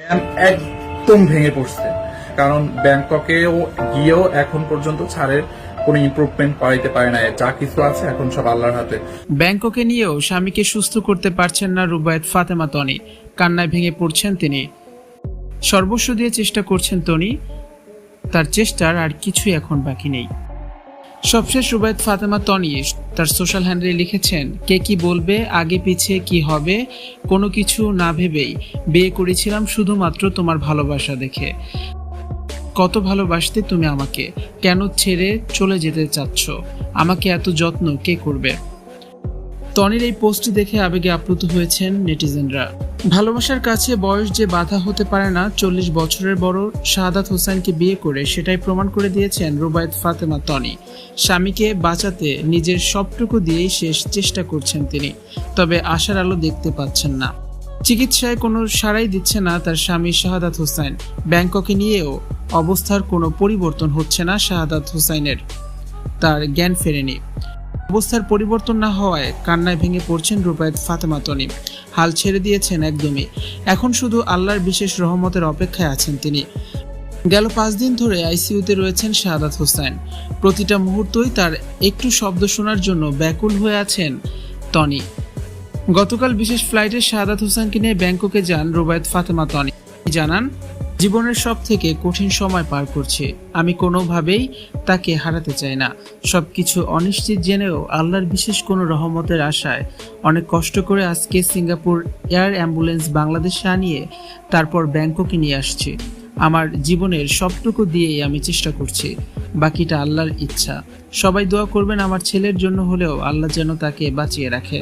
Ma'am একদম ভেঙে পড়ছে। কারণ ব্যাংককেও গিয়েও এখন পর্যন্ত ছাড়ের কোনো ইমপ্রুভমেন্ট করাইতে পারে না যা কিছু আছে এখন সব আল্লাহর হাতে। ব্যাংককে নিয়েও স্বামীকে সুস্থ করতে পারছেন না রুবায়েত ফাতেমা তনি। কান্নায় ভেঙে পড়ছেন তিনি। সর্বস্ব দিয়ে চেষ্টা করছেন তনি। তার চেষ্টার আর কিছুই এখন বাকি নেই। সবশেষ রুবায়েত ফাতেমা তনি তার সোশ্যাল হ্যান্ডেলে লিখেছেন, কে কি বলবে, আগে পিছে কি হবে, কোনো কিছু না ভেবেই বিয়ে করেছিলাম শুধুমাত্র তোমার ভালোবাসা দেখে। কত ভালোবাসতে তুমি আমাকে, কেন ছেড়ে চলে যেতে চাচ্ছ, আমাকে এত যত্ন কে করবে? টনির এই পোস্টটি দেখে আবেগে আপ্লুত হয়েছেন নেটিজেনরা। ভালোবাসার কাছে বয়স যে বাধা হতে পারে না, চল্লিশ বছরের বড় শাহাদাত হোসেনকে বিয়ে করে সেটাই প্রমাণ করে দিয়েছেন রুবায়েত ফাতেমা তনি। স্বামীকে বাঁচাতে নিজের সবটুকু দিয়েই শেষ চেষ্টা করছেন তিনি, তবে আশার আলো দেখতে পাচ্ছেন না। চিকিৎসায় কোনো সাড়াই দিচ্ছে না তার স্বামী শাহাদাত হোসেন। ব্যাংককে নিয়েও অবস্থার কোনো পরিবর্তন হচ্ছে না শাহাদাত হোসেনের। তার জ্ঞান ফেরেনি। অবস্থার পরিবর্তন না হওয়ায় কান্নায় ভেঙে পড়ছেন রূপায়ত ফাতেমা তনি। হাল ছেড়ে দিয়েছেন একদমই। এখন শুধু আল্লাহর বিশেষ রহমতের অপেক্ষায় আছেন তিনি। গেল পাঁচ দিন ধরে আইসিইউতে রয়েছেন শাহাদাত হোসেন। প্রতিটা মুহূর্তই তার একটু শব্দ শোনার জন্য ব্যাকুল হয়ে আছেন টনি গতকাল বিশেষ ফ্লাইটে শাহাদাত হোসেনকে নিয়ে ব্যাংককে যান রুবায়ত ফাতেমা তনি। জানান জীবনের সব থেকে কঠিন সময় পার করছে। আমি কোনোভাবেই তাকে হারাতে চাই না। সব কিছু অনিশ্চিত জেনেও আল্লাহর বিশেষ কোনো রহমতের আশায় অনেক কষ্ট করে আজকে সিঙ্গাপুর এয়ার অ্যাম্বুলেন্স বাংলাদেশে আনিয়ে তারপর ব্যাংককে নিয়ে আসছে। আমার জীবনের সবটুকু দিয়েই আমি চেষ্টা করছি। বাকিটা আল্লাহর ইচ্ছা। সবাই দোয়া করবেন আমার ছেলের জন্য হলেও আল্লাহ যেন তাকে বাঁচিয়ে রাখে।